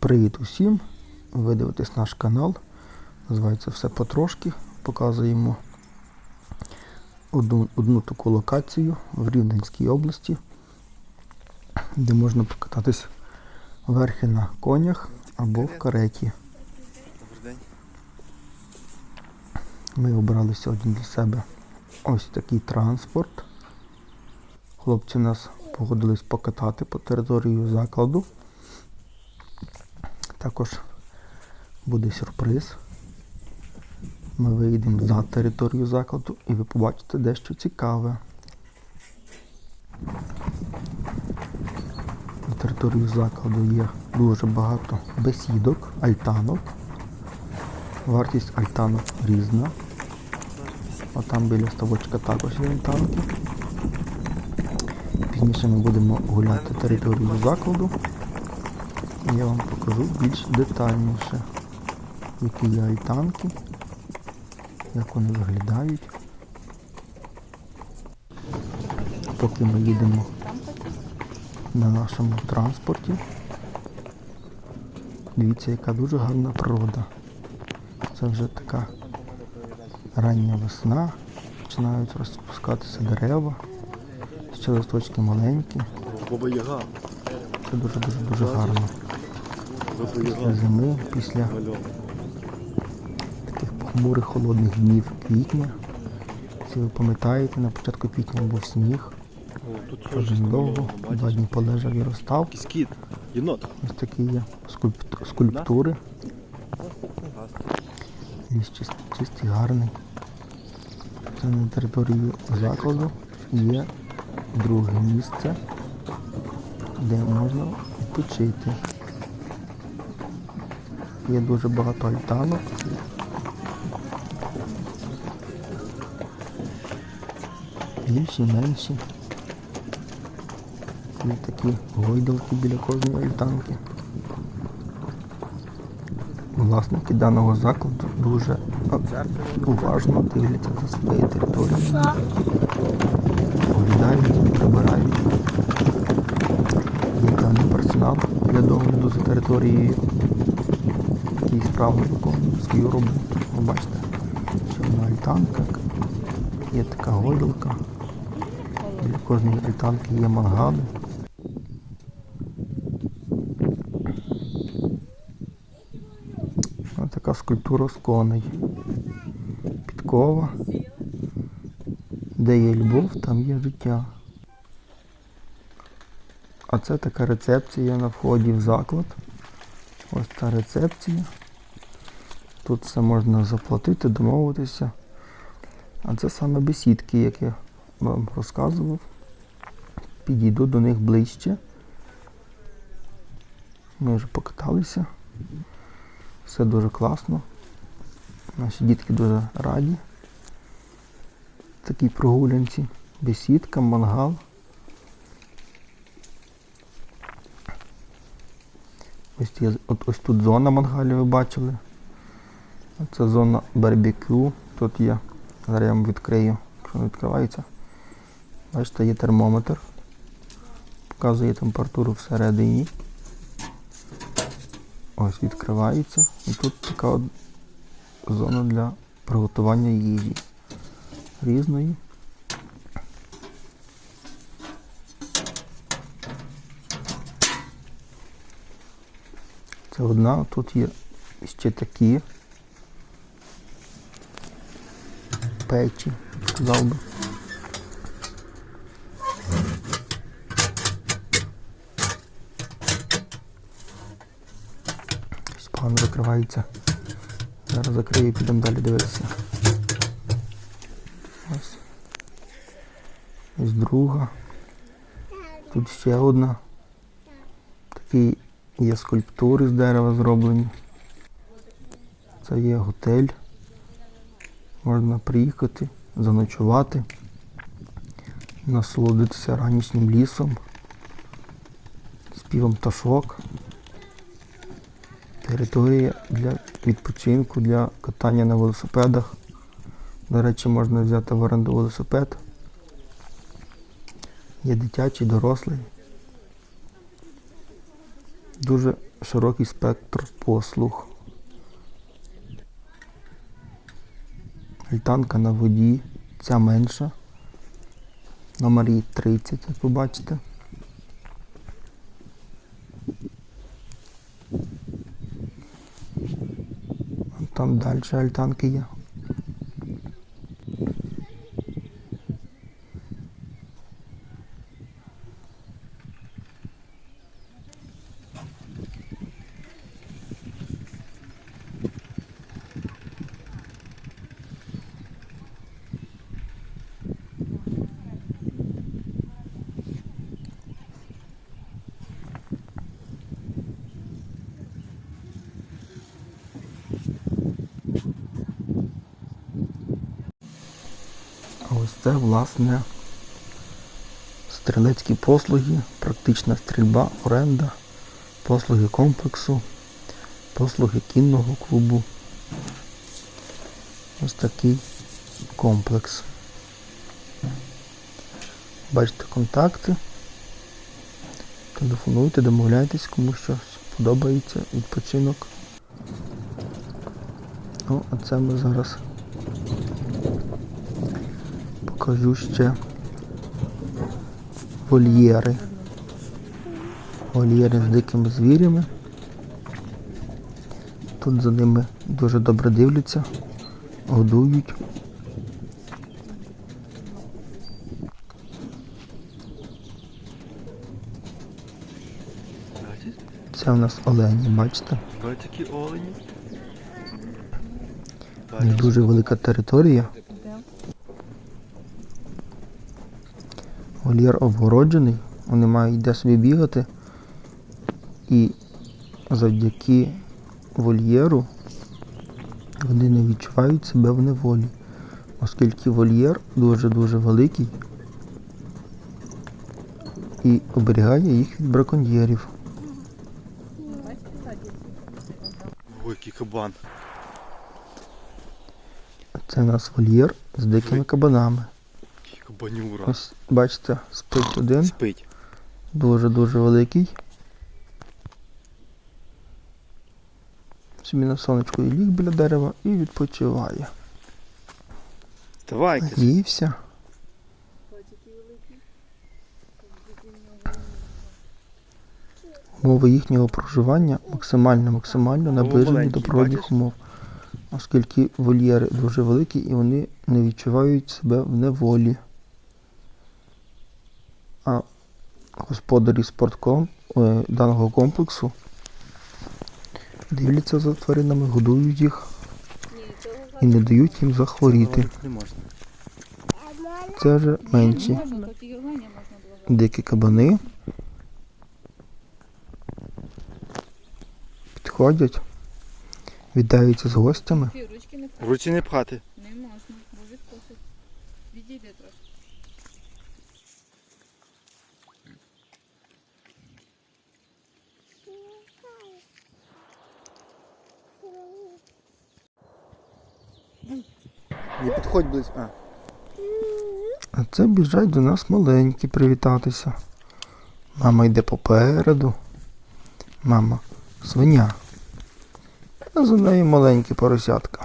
Привіт усім! Ви дивитесь наш канал. Називається все потрошки. Показуємо одну, одну таку локацію в Рівненській області, де можна покататись верхи на конях або в кареті. Добрий день. Ми обрали сьогодні для себе ось такий транспорт. Хлопці нас погодились покатати по території закладу. Також буде сюрприз. Ми виїдемо за територію закладу і ви побачите дещо цікаве. На території закладу є дуже багато бесідок, альтанок. Вартість альтанок різна. А там біля ставочка також є альтанки. Пізніше ми будемо гуляти територію закладу. Я вам покажу більш детальніше, які є альтанки, як вони виглядають. Поки ми їдемо на нашому транспорті. Дивіться, яка дуже гарна природа. Це вже така рання весна, починають розпускатися дерева, ще листочки маленькі. Це дуже-дуже дуже гарно. Після зими, після таких похмурих холодних днів квітня. Всі ви пам'ятаєте, на початку квітня був сніг, дуже довго, два дні полежав і розстав. Ось такі є скульпту- скульптури. Ліс чист, чистий, гарний. Це на території закладу є друге місце, де можна відпочити. Є дуже багато альтанок. Більші, менші. Є такі гойдалки біля кожної альтанки. Власники даного закладу дуже уважно дивляться за своєю територією. Оглядають, прибирають. Є певний персонал для догляду за територією, який справно виконує свою роботу. Ви бачите, що одна альтанка, є така гойдалка. Біля кожної альтанки є мангали. Ось така скульптура з коней. Підкова. Де є любов, там є життя. А це така рецепція на вході в заклад. Ось та рецепція. Тут все можна заплатити, домовитися. А це саме бесідки, як я вам розказував. Підійду до них ближче. Ми вже покаталися. Все дуже класно. Наші дітки дуже раді. Такій прогулянці. Бесідка, мангал. Ось, є, от, ось тут зона мангалів ви бачили. Це зона барбекю. Тут є. Зараз я вам відкрию, якщо не відкривається. Бачите, є термометр. Показує температуру всередині. Ось відкривається. І тут така от зона для приготування їжі різної. Це одна, тут є ще такі печі, сказав. Ось Погано закривається. Зараз закрию і підемо далі дивитися. Ось. Ось друга. Тут ще одна. Такі є скульптури з дерева зроблені. Це є готель. Можна приїхати, заночувати, насолодитися ранішнім лісом, співом пташок. Територія для відпочинку, для катання на велосипедах. До речі, можна взяти в оренду велосипед. Є дитячий, дорослий. Дуже широкий спектр послуг. Альтанка на воді, ця менша. Номер її 30, як ви бачите. Там далі альтанки є. А ось це, власне, стрілецькі послуги, практична стрільба, оренда, послуги комплексу, послуги кінного клубу. Ось такий комплекс. Бачите контакти. Телефонуйте, домовляйтесь, кому щось подобається, відпочинок. Ну, а це ми зараз покажу ще вольєри. Вольєри з дикими звірями. Тут за ними дуже добре дивляться, годують. Це у нас олені, бачите? Олені? Дуже велика територія. Вольєр обгороджений, вони мають де собі бігати. І завдяки вольєру вони не відчувають себе в неволі, оскільки вольєр дуже-дуже великий і оберігає їх від браконьєрів. Ой, який кабан. Це у нас вольєр з дикими кабанами. Який кабанюра. Ось бачите, спить один. Спить. Дуже-дуже великий. Собі на сонечку і ліг біля дерева і відпочиває. Давай, кажи. Умови їхнього проживання максимально максимально наближені до природних умов. Оскільки вольєри дуже великі і вони не відчувають себе в неволі. А господарі спортком е, даного комплексу дивляться за тваринами, годують їх і не дають їм захворіти. Це вже менші дикі кабани. Підходять, вітаються з гостями. Руці не пхати. Не підходь близько. А. Це біжать до нас маленькі привітатися. Мама йде попереду. Мама свиня. А за нею маленькі поросятка.